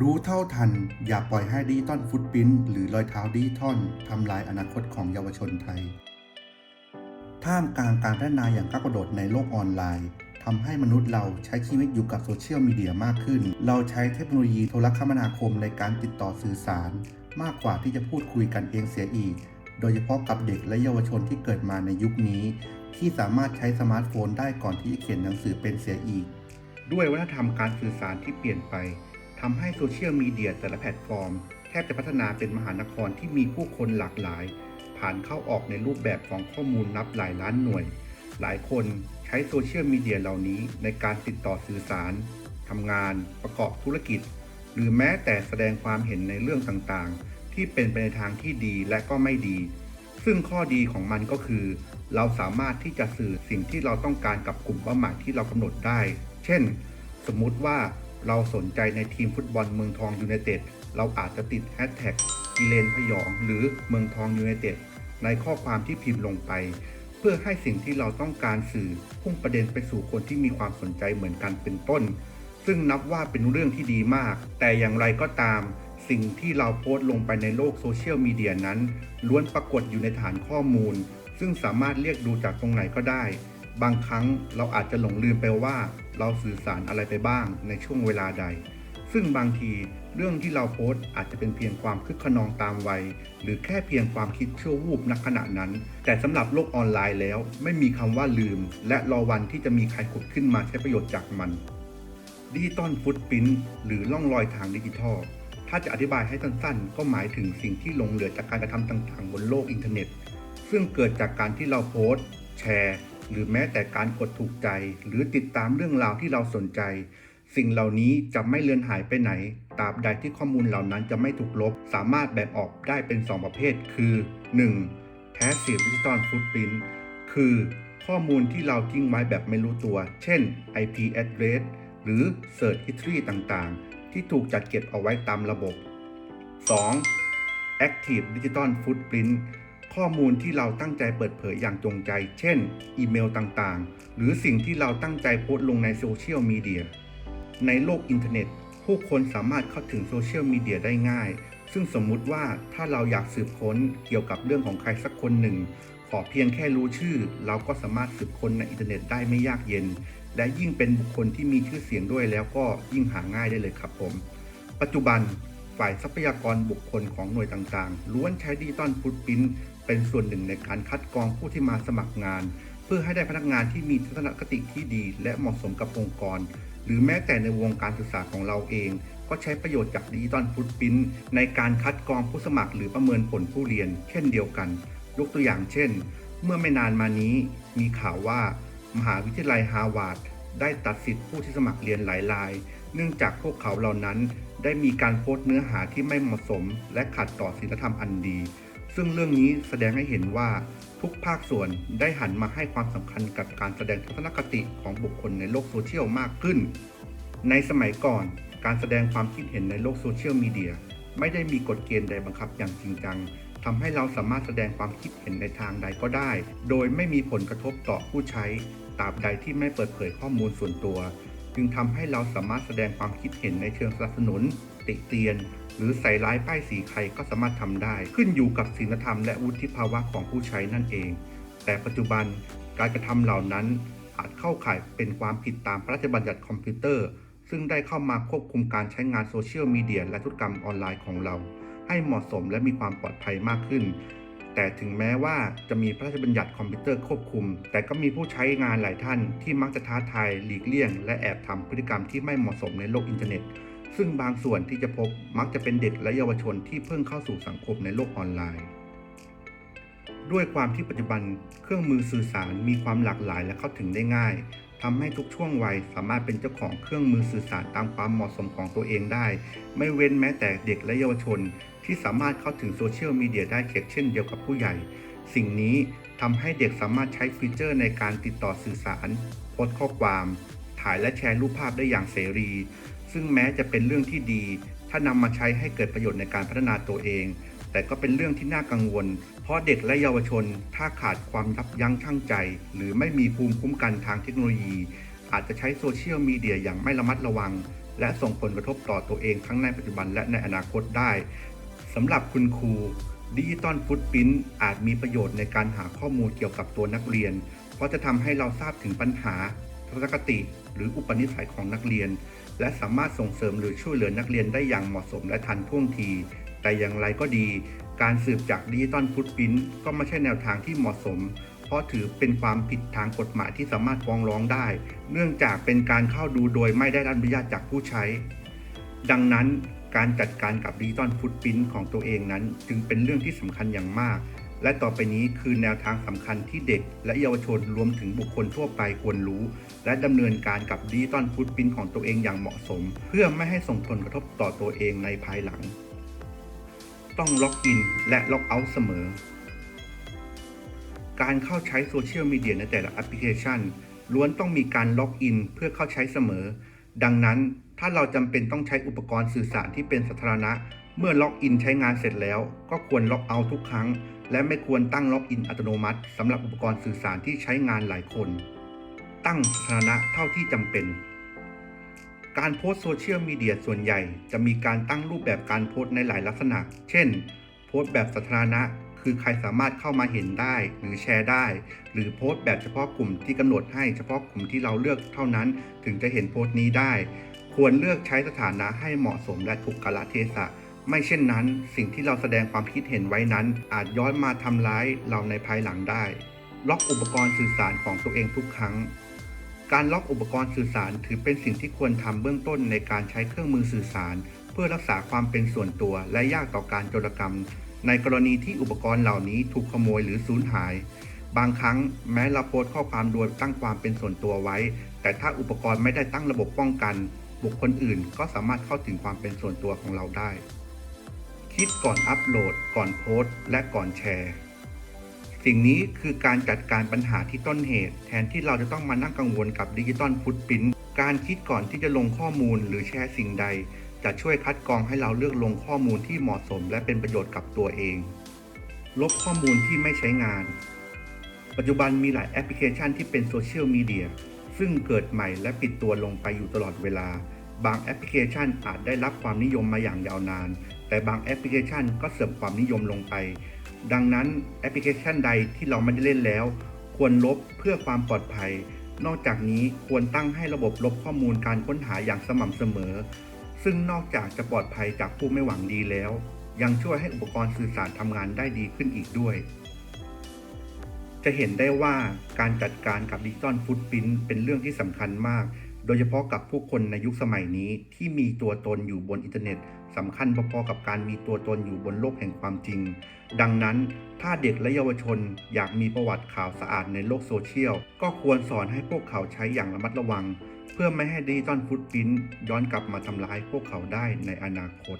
รู้เท่าทัน อย่าปล่อยให้ดิจิตอลฟุตปรินหรือรอยเท้าดิจิตอลทำลายอนาคตของเยาวชนไทย ท่ามกลางการพัฒนาอย่างก้าวกระโดดในโลกออนไลน์ทำให้มนุษย์เราใช้ชีวิตอยู่กับโซเชียลมีเดียมากขึ้น เราใช้เทคโนโลยีโทรคมนาคมในการติดต่อสื่อสาร มากกว่าที่จะพูดคุยกันเองเสียอีก โดยเฉพาะกับเด็กและเยาวชนที่เกิดมาในยุคนี้ ที่สามารถใช้สมาร์ทโฟนได้ก่อนที่จะเขียนหนังสือเป็นเสียอีก ด้วยวัฒนธรรมการสื่อสารที่เปลี่ยนไป ทำให้โซเชียลมีเดียแต่ละแพลตฟอร์ม แทบจะพัฒนาเป็นมหานครที่มีผู้คนหลากหลาย ผ่านเข้าออกในรูปแบบของข้อมูลนับหลายล้านหน่วย หลายคนใช้โซเชียลมีเดียเหล่านี้ในการติดต่อสื่อสารทำงาน ประกอบธุรกิจ หรือแม้แต่แสดงความเห็นในเรื่องต่างๆ ที่เป็นไปในทางที่ดีและก็ไม่ดี ซึ่งข้อดีของมันก็คือ เราสามารถที่จะสื่อสิ่งที่เราต้องการกับกลุ่มเป้าหมายที่เรากำหนดได้ เช่น สมมุติว่า เราสนใจในทีมฟุตบอลเมืองทองยูไนเต็ด เราอาจจะติดแฮชแท็กกิเลนพยองหรือเมืองทองยูไนเต็ดในข้อความที่พิมพ์ลงไป เพื่อให้สิ่งที่เราต้องการสื่อพุ่งประเด็นไปสู่คนที่มีความสนใจเหมือนกันเป็นต้น ซึ่งนับว่าเป็นเรื่องที่ดีมาก แต่อย่างไรก็ตาม สิ่งที่เราโพสต์ลงไปในโลกโซเชียลมีเดียนั้น ล้วนปรากฏอยู่ในฐานข้อมูล ซึ่งสามารถเรียกดูจากตรงไหนก็ได้ บางครั้งเราอาจจะหลงลืมไปว่าเราสื่อสารอะไรไปบ้างในช่วงเวลาใด ซึ่งบางทีเรื่องที่เราโพสต์อาจจะเป็นเพียงความคึกขนองตามวัย หรือแค่เพียงความคิดชั่ววูบณขณะนั้น แต่สำหรับโลกออนไลน์แล้ว ไม่มีคำว่าลืม และรอวันที่จะมีใครขุดขึ้นมาใช้ประโยชน์จากมันดิจิตอลฟุตปรินหรือล่องรอยทางดิจิทัล ถ้าจะอธิบายให้สั้นๆ ก็หมายถึงสิ่งที่หลงเหลือจากการกระทำต่างๆ บนโลกอินเทอร์เน็ต ซึ่งเกิดจากการที่เราโพสต์ แชร์ หรือแม้แต่การกดถูกใจ หรือติดตามเรื่องราวที่เราสนใจ สิ่งเหล่านี้จะไม่เลือนหายไปไหน ตราบใดที่ข้อมูลเหล่านั้นจะไม่ถูกลบ สามารถแบ่งออกได้เป็น 2 ประเภท คือ 1. Passive Digital Footprint คือ ข้อมูลที่เราทิ้งไว้แบบไม่รู้ตัว เช่น IP address หรือ Search History ต่างๆ ที่ถูกจัดเก็บเอาไว้ตามระบบ 2. Active Digital Footprint ข้อมูลที่เราตั้งใจเปิดเผยอย่างจงใจ เช่น อีเมลต่างๆ หรือสิ่งที่เราตั้งใจโพสต์ลงในโซเชียลมีเดีย ในโลกอินเทอร์เน็ต ผู้คนสามารถเข้าถึงโซเชียลมีเดียได้ง่าย ซึ่งสมมุติว่าถ้าเราอยากสืบค้นเกี่ยวกับเรื่องของใครสักคนหนึ่ง ขอเพียงแค่รู้ชื่อ เราก็สามารถสืบค้นในอินเทอร์เน็ตได้ไม่ยากเย็น และยิ่งเป็นบุคคลที่มีชื่อเสียงด้วยแล้วก็ยิ่งหาง่ายได้เลยครับผม ปัจจุบันฝ่ายทรัพยากรบุคคลของหน่วยต่างๆ ล้วนใช้ดิจิตอลฟุตปริน เป็นส่วนหนึ่งในการคัดกรองผู้ที่มาสมัครงาน เพื่อให้ได้พนักงานที่มีทัศนคติที่ดี และเหมาะสมกับองค์กร หรือแม้แต่ในวงการศึกษาของเราเอง ก็ใช้ประโยชน์จากดิจิตอลฟุตปรินในการคัดกรองผู้สมัคร หรือประเมินผลผู้เรียน เช่นเดียวกัน ยกตัวอย่างเช่น เมื่อไม่นานมานี้ มีข่าวว่า มหาวิทยาลัยฮาวาดได้ตัดสิทธิผู้ที่สมัครเรียนหลายราย เนื่องจากพวกเขาเหล่านั้นได้มีการโพสต์เนื้อหาที่ไม่เหมาะสม และขัดต่อศีลธรรมอันดี ซึ่งเรื่องนี้แสดงให้เห็นว่าทุกภาคส่วนได้หันมาให้ความสำคัญกับการแสดงทัศนคติของบุคคลในโลกโซเชียลมากขึ้น ในสมัยก่อนการแสดงความคิดเห็นในโลกโซเชียลมีเดียไม่ได้มีกฎเกณฑ์ใดบังคับอย่างจริงจังทำให้เราสามารถแสดงความคิดเห็นในทางใดก็ได้ โดยไม่มีผลกระทบต่อผู้ใช้ตราบใดที่ไม่เปิดเผยข้อมูลส่วนตัว จึงทำให้เราสามารถแสดงความคิดเห็นในเชิงสนับสนุน ติเตียน หรือใส่ร้ายป้ายสีใครก็สามารถทำได้ ขึ้นอยู่กับศีลธรรมและวุฒิภาวะของผู้ใช้นั่นเอง แต่ปัจจุบันการกระทำเหล่านั้นอาจเข้าข่ายเป็นความผิดตามพระราชบัญญัติคอมพิวเตอร์ ซึ่งได้เข้ามาควบคุมการใช้งานโซเชียลมีเดียและธุรกรรมออนไลน์ของเรา ให้เหมาะสมและมีความปลอดภัยมากขึ้น แต่ถึงแม้ว่าจะมีพระราชบัญญัติคอมพิวเตอร์ควบคุม แต่ก็มีผู้ใช้งานหลายท่านที่มักจะท้าทายหลีกเลี่ยง และแอบทำพฤติกรรมที่ไม่เหมาะสมในโลกอินเทอร์เน็ต ซึ่งบางส่วนที่จะพบมักจะเป็นเด็กและเยาวชนที่เพิ่งเข้าสู่สังคมในโลกออนไลน์ ด้วยความที่ปัจจุบันเครื่องมือสื่อสารมีความหลากหลายและเข้าถึงได้ง่ายทำให้ทุกช่วงวัยสามารถเป็นเจ้าของเครื่องมือสื่อสารตามความเหมาะสมของตัวเองได้ ไม่เว้นแม้แต่เด็กและเยาวชน ที่สามารถเข้าถึงโซเชียลมีเดียได้เช่นเดียวกับผู้ใหญ่ สิ่งนี้ทำให้เด็กสามารถใช้ฟีเจอร์ในการติดต่อสื่อสาร โพสต์ข้อความ ถ่ายและแชร์รูปภาพได้อย่างเสรี ซึ่งแม้จะเป็นเรื่องที่ดี ถ้านำมาใช้ให้เกิดประโยชน์ในการพัฒนาตัวเอง แต่ก็เป็นเรื่องที่น่ากังวล เพราะเด็กและเยาวชน ถ้าขาดความยับยั้งชั่งใจ หรือไม่มีภูมิคุ้มกันทางเทคโนโลยี อาจจะใช้โซเชียลมีเดียอย่างไม่ระมัดระวัง และส่งผลกระทบต่อตัวเองทั้งในปัจจุบันและในอนาคตได้สำหรับคุณครูดิจิตอลฟุตพิ้นอาจมีประโยชน์ในการหาข้อมูลเกี่ยวกับตัวนักเรียน เพราะจะทำให้เราทราบถึงปัญหาทัศนคติ หรืออุปนิสัยของนักเรียน และสามารถส่งเสริมหรือช่วยเหลือนักเรียนได้อย่างเหมาะสมและทันท่วงที แต่อย่างไรก็ดี การสืบจากดิจิตอลฟุตพิ้นก็ไม่ใช่แนวทางที่เหมาะสม เพราะถือเป็นความผิดทางกฎหมายที่สามารถฟ้องร้องได้ เนื่องจากเป็นการเข้าดูโดยไม่ได้รับอนุญาตจากผู้ใช้ ดังนั้นการจัดการกับดิจิตอลฟุตพิ้นของตัวเองนั้น จึงเป็นเรื่องที่สำคัญอย่างมาก และต่อไปนี้คือแนวทางสำคัญที่เด็ก และเยาวชนรวมถึงบุคคลทั่วไปควรรู้ และดำเนินการกับดิจิตอลฟุตพินของตัวเองอย่างเหมาะสม เพื่อไม่ให้ส่งผลกระทบต่อตัวเองในภายหลัง ต้องล็อกอินและล็อกเอาท์เสมอ การเข้าใช้โซเชียลมีเดียในแต่ละแอปพลิเคชัน ล้วนต้องมีการล็อกอินเพื่อเข้าใช้เสมอ ดังนั้นถ้าเราจำเป็นต้องใช้อุปกรณ์สื่อสารที่เป็นสาธารณะ เมื่อล็อกอินใช้งานเสร็จแล้ว ก็ควรล็อกเอาท์ทุกครั้ง และไม่ควรตั้งล็อกอินอัตโนมัติสำหรับอุปกรณ์สื่อสารที่ใช้งานหลายคน ตั้งสถานะเท่าที่จำเป็น การโพสโซเชียลมีเดียส่วนใหญ่จะมีการตั้งรูปแบบการโพสในหลายลักษณะ เช่น โพสแบบสาธารณะคือใครสามารถเข้ามาเห็นได้หรือแชร์ได้ หรือโพสต์แบบเฉพาะกลุ่มที่กำหนดให้เฉพาะกลุ่มที่เราเลือกเท่านั้นถึงจะเห็นโพสต์นี้ได้ ควรเลือกใช้สถานะให้เหมาะสมและถูกกาลเทศะ ไม่เช่นนั้นสิ่งที่เราแสดงความคิดเห็นไว้นั้น อาจย้อนมาทำร้ายเราในภายหลังได้ ล็อกอุปกรณ์สื่อสารของตัวเองทุกครั้ง การล็อกอุปกรณ์สื่อสารถือเป็นสิ่งที่ควรทำเบื้องต้นในการใช้เครื่องมือสื่อสาร เพื่อรักษาความเป็นส่วนตัวและยากต่อการโจรกรรม ในกรณีที่อุปกรณ์เหล่านี้ถูกขโมยหรือสูญหาย บางครั้งแม้เราโพสต์ข้อความโดยตั้งความเป็นส่วนตัวไว้ แต่ถ้าอุปกรณ์ไม่ได้ตั้งระบบป้องกันบุคคลอื่นก็สามารถเข้าถึงความเป็นส่วนตัวของเราได้ คิดก่อนอัปโหลด ก่อนโพสต์ และก่อนแชร์ สิ่งนี้คือการจัดการปัญหาที่ต้นเหตุ แทนที่เราจะต้องมานั่งกังวลกับดิจิตอลฟุตพิ้นการคิดก่อนที่จะลงข้อมูลหรือแชร์สิ่งใด จะช่วยคัดกรองให้เราเลือกลงข้อมูลที่เหมาะสม และเป็นประโยชน์กับตัวเอง ลบข้อมูลที่ไม่ใช้งาน ปัจจุบันมีหลายแอปพลิเคชันที่เป็นโซเชียลมีเดียซึ่งเกิดใหม่และปิดตัวลงไปอยู่ตลอดเวลา บางแอปพลิเคชันอาจได้รับความนิยมมาอย่างยาวนาน แต่บางแอปพลิเคชันก็เสื่อมความนิยมลงไป ดังนั้นแอปพลิเคชันใดที่เราไม่ได้เล่นแล้ว ควรลบเพื่อความปลอดภัย นอกจากนี้ควรตั้งให้ระบบลบข้อมูลการค้นหาอย่างสม่ำเสมอ ซึ่งนอกจากจะปลอดภัยจากผู้ไม่หวังดีแล้ว ยังช่วยให้อุปกรณ์สื่อสารทำงานได้ดีขึ้นอีกด้วยจะเห็นได้ว่าการจัดการกับดิจิตอลฟุตพิ้นเป็นเรื่องที่สำคัญมาก โดยเฉพาะกับผู้คนในยุคสมัยนี้ที่มีตัวตนอยู่บนอินเทอร์เน็ตสำคัญพอๆกับการมีตัวตนอยู่บนโลกแห่งความจริง ดังนั้นถ้าเด็กและเยาวชนอยากมีประวัติข่าวสะอาดในโลกโซเชียล ก็ควรสอนให้พวกเขาใช้อย่างระมัดระวัง เพื่อไม่ให้ดิจิตอลฟุตพิ้นย้อนกลับมาทำร้ายพวกเขาได้ในอนาคต